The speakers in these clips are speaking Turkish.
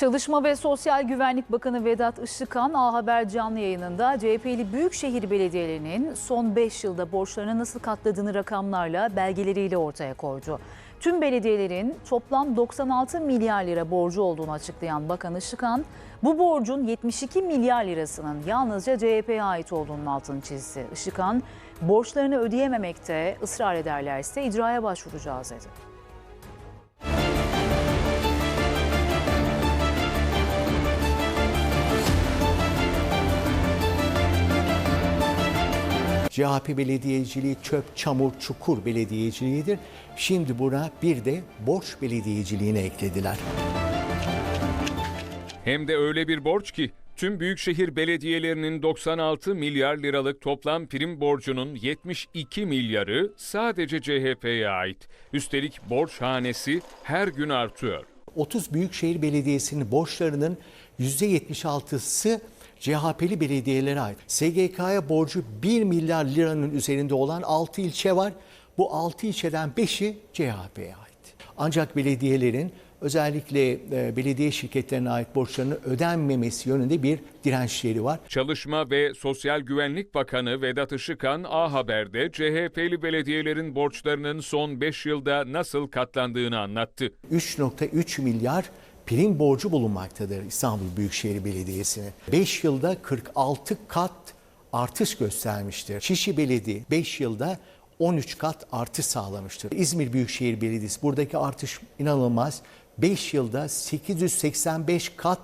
Çalışma ve Sosyal Güvenlik Bakanı Vedat Işıkhan A Haber canlı yayınında CHP'li büyükşehir belediyelerinin son 5 yılda borçlarını nasıl katladığını rakamlarla belgeleriyle ortaya koydu. Tüm belediyelerin toplam 96 milyar lira borcu olduğunu açıklayan Bakan Işıkhan, bu borcun 72 milyar lirasının yalnızca CHP'ye ait olduğunun altını çizdi. Işıkhan, borçlarını ödeyememekte ısrar ederlerse icraya başvuracağız dedi. CHP belediyeciliği çöp, çamur, çukur belediyeciliğidir. Şimdi buna bir de borç belediyeciliğine eklediler. Hem de öyle bir borç ki tüm büyükşehir belediyelerinin 96 milyar liralık toplam prim borcunun 72 milyarı sadece CHP'ye ait. Üstelik borç hanesi her gün artıyor. 30 büyükşehir belediyesinin borçlarının %76'sı CHP'li belediyelere ait. SGK'ya borcu 1 milyar liranın üzerinde olan 6 ilçe var. Bu 6 ilçeden 5'i CHP'ye ait. Ancak belediyelerin özellikle e, belediye şirketlerine ait borçlarının ödenmemesi yönünde bir dirençleri var. Çalışma ve Sosyal Güvenlik Bakanı Vedat Işıkhan A Haber'de CHP'li belediyelerin borçlarının son 5 yılda nasıl katlandığını anlattı. 3.3 milyar prim borcu bulunmaktadır İstanbul Büyükşehir Belediyesi'ne. 5 yılda 46 kat artış göstermiştir. Şişli Belediye 5 yılda 13 kat artış sağlamıştır. İzmir Büyükşehir Belediyesi buradaki artış inanılmaz. 5 yılda 885 kat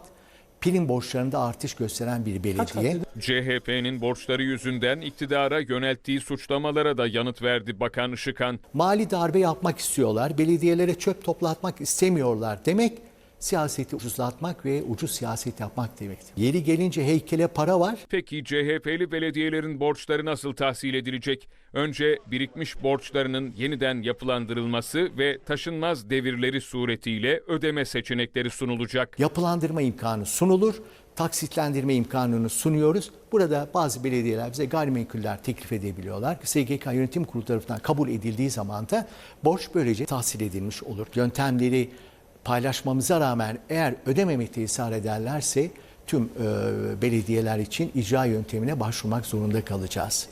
prim borçlarında artış gösteren bir belediye. CHP'nin borçları yüzünden iktidara yönelttiği suçlamalara da yanıt verdi Bakan Işıkhan. Mali darbe yapmak istiyorlar, belediyelere çöp toplatmak istemiyorlar demek siyaseti ucuzlatmak ve ucuz siyaset yapmak demektir. Yeri gelince heykele para var, Peki CHP'li belediyelerin borçları nasıl tahsil edilecek? Önce birikmiş borçlarının yeniden yapılandırılması ve taşınmaz devirleri suretiyle ödeme seçenekleri sunulacak. yapılandırma imkanı sunulur, taksitlendirme imkanını sunuyoruz. Burada bazı belediyeler bize gayrimenkuller teklif edebiliyorlar. SGK Yönetim Kurulu tarafından kabul edildiği zaman da borç böylece tahsil edilmiş olur. Yöntemleri paylaşmamıza rağmen eğer ödememekte ısrar ederlerse tüm e, belediyeler için icra yöntemine başvurmak zorunda kalacağız.